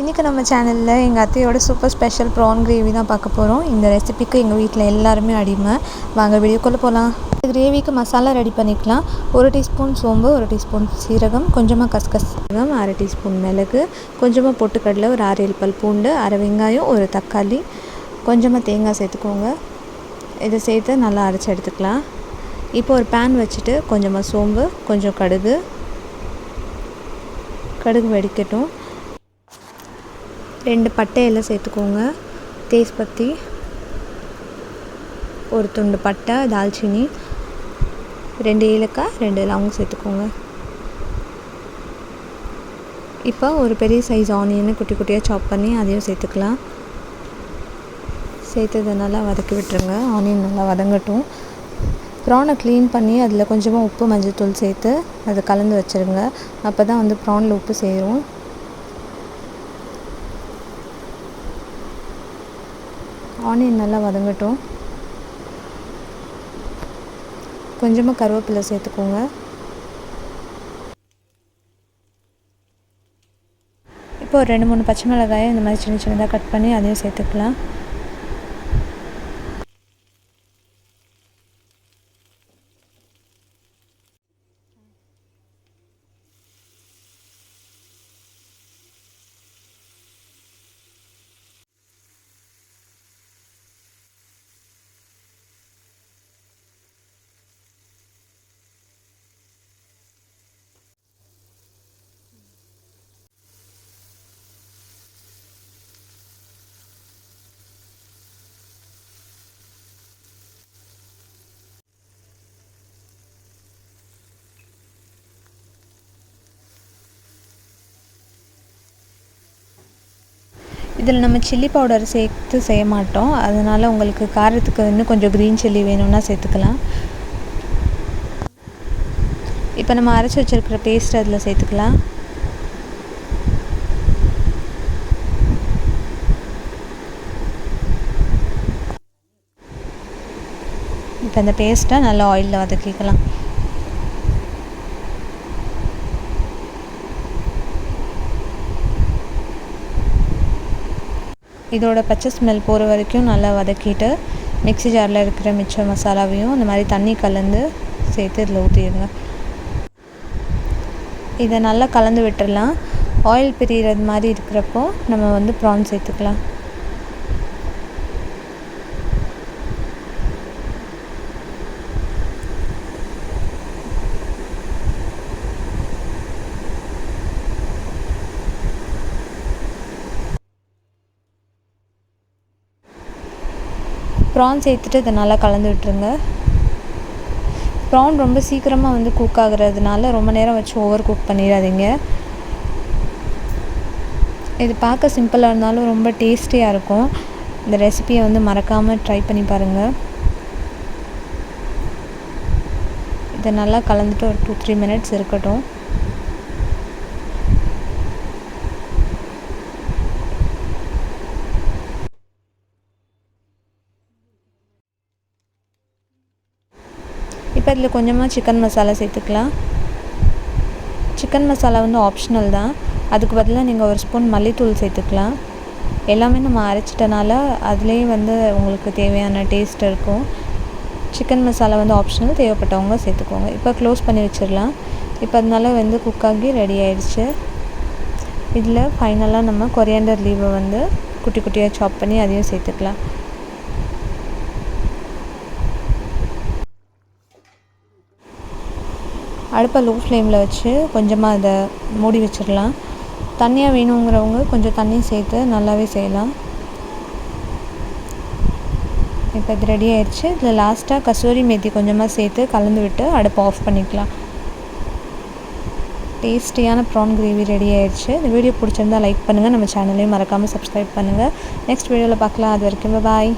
இன்றைக்கி நம்ம சேனலில் எங்கள் அத்தையோட சூப்பர் ஸ்பெஷல் ப்ரான் கிரேவி தான் பார்க்க போகிறோம் இந்த ரெசிபிக்கு எங்கள் வீட்டில் எல்லாருமே அடிமை. வாங்க வீடியோக்குள்ளே போகலாம் கிரேவிக்கு மசாலா ரெடி பண்ணிக்கலாம். ஒரு டீஸ்பூன் சோம்பு ஒரு டீஸ்பூன் சீரகம் கொஞ்சமாக கஸ்கஸ் சீரகம் அரை டீஸ்பூன் மிளகு கொஞ்சமாக பொட்டுக்கடலை ஒரு ஆறு ஏழு பல் பூண்டு அரை வெங்காயம் ஒரு தக்காளி கொஞ்சமாக தேங்காய் சேர்த்துக்கோங்க. இதை சேர்த்து நல்லா அரைச்சி எடுத்துக்கலாம். இப்போ ஒரு பேன் வச்சுட்டு கொஞ்சமாக சோம்பு கொஞ்சம் கடுகு கடுகு வெடிக்கட்டும். ரெண்டு பட்டை எல்லாம் சேர்த்துக்கோங்க தேஸ்பத்தி ஒரு துண்டு பட்டை தால்ச்சினி ரெண்டு ஏலக்காய் ரெண்டு லவங்கம் சேர்த்துக்கோங்க. இப்போ ஒரு பெரிய சைஸ் ஆனியனை குட்டி குட்டியாக சாப் பண்ணி அதையும் சேர்த்துக்கலாம். சேர்த்ததை நல்லா வதக்கி விட்டுருங்க. ஆனியன் நல்லா வதங்கட்டும். ப்ரானை க்ளீன் பண்ணி அதில் கொஞ்சமாக உப்பு மஞ்சள் தூள் சேர்த்து அதை கலந்து வச்சுருங்க. அப்போ தான் வந்து ப்ரானில் உப்பு சேரும். ஆனியன் நல்லா வதங்கட்டும். கொஞ்சமாக கருவேப்பிலை சேர்த்துக்கோங்க. இப்போ ஒரு ரெண்டு மூணு பச்சை மிளகாயை இந்த மாதிரி சின்ன சின்னதாக கட் பண்ணி அதையும் சேர்த்துக்கலாம். இதில் நம்ம சில்லி பவுடர் சேர்த்து செய்ய மாட்டோம். அதனால் உங்களுக்கு காரத்துக்கு இன்னும் கொஞ்சம் க்ரீன் சில்லி வேணும்னா சேர்த்துக்கலாம். இப்போ நம்ம அரைச்சி வச்சுருக்கிற பேஸ்ட் அதில் சேர்த்துக்கலாம். இப்போ இந்த பேஸ்ட்டை நல்லா ஆயிலில் வதக்கிக்கலாம். இதோட பச்சை ஸ்மெல் போகிற வரைக்கும் நல்லா வதக்கிட்டு மிக்ஸி ஜாரில் இருக்கிற மிச்ச மசாலாவையும் இந்த மாதிரி தண்ணி கலந்து சேர்த்து இதில் ஊற்றிடுங்க இதை நல்லா கலந்து விட்டுடலாம். ஆயில் பிரிகிறது மாதிரி இருக்கிறப்போ நம்ம வந்து ப்ரான் சேர்த்துக்கலாம். ப்ரான் சேர்த்துட்டு இதை நல்லா கலந்து விட்டுருங்க. ப்ரான் ரொம்ப சீக்கிரமாக வந்து குக் ஆகுறதுனால ரொம்ப நேரம் வச்சு ஓவர் குக் பண்ணிடாதீங்க. இது பார்க்க சிம்பிளாக இருந்தாலும் ரொம்ப டேஸ்டியாக இருக்கும். இந்த ரெசிபியை வந்து மறக்காமல் ட்ரை பண்ணி பாருங்கள் இதை நல்லா கலந்துட்டு ஒரு டூ த்ரீ மினிட்ஸ் இருக்கட்டும். இப்போ இதில் கொஞ்சமாக சிக்கன் மசாலா சேர்த்துக்கலாம். சிக்கன் மசாலா வந்து ஆப்ஷனல் தான். அதுக்கு பதிலாக நீங்கள் ஒரு ஸ்பூன் மல்லித்தூள் சேர்த்துக்கலாம். எல்லாமே நம்ம அரைச்சிட்டனால அதுலேயே வந்து உங்களுக்கு தேவையான டேஸ்ட் இருக்கும். சிக்கன் மசாலா வந்து ஆப்ஷனல் தேவைப்பட்டவங்க சேர்த்துக்கோங்க. இப்போ க்ளோஸ் பண்ணி வச்சிடலாம். இப்போ அதனால வந்து குக் ஆகி ரெடி ஆயிடுச்சு. இதில் ஃபைனலாக நம்ம கொரியாண்டர் லீவை வந்து குட்டி குட்டியாக சாப் பண்ணி அதையும் சேர்த்துக்கலாம். அடுப்பை லோ ஃப்ளேமில் வச்சு கொஞ்சமாக அதை மூடி வச்சிடலாம். தண்ணியாக வேணுங்கிறவங்க கொஞ்சம் தண்ணி சேர்த்து நல்லாவே செய்யலாம். இப்போ இது ரெடி ஆயிடுச்சு. இதில் லாஸ்ட்டாக கசூரி மேத்தி கொஞ்சமாக சேர்த்து கலந்து விட்டு அடுப்பை ஆஃப் பண்ணிக்கலாம். டேஸ்டியான ப்ரான் கிரேவி ரெடி ஆயிடுச்சு. இந்த வீடியோ பிடிச்சிருந்தா லைக் பண்ணுங்கள் நம்ம சேனலையும் மறக்காமல் சப்ஸ்கிரைப் பண்ணுங்கள் நெக்ஸ்ட் வீடியோவில் பார்க்கலாம். அது வரைக்கும் பாய்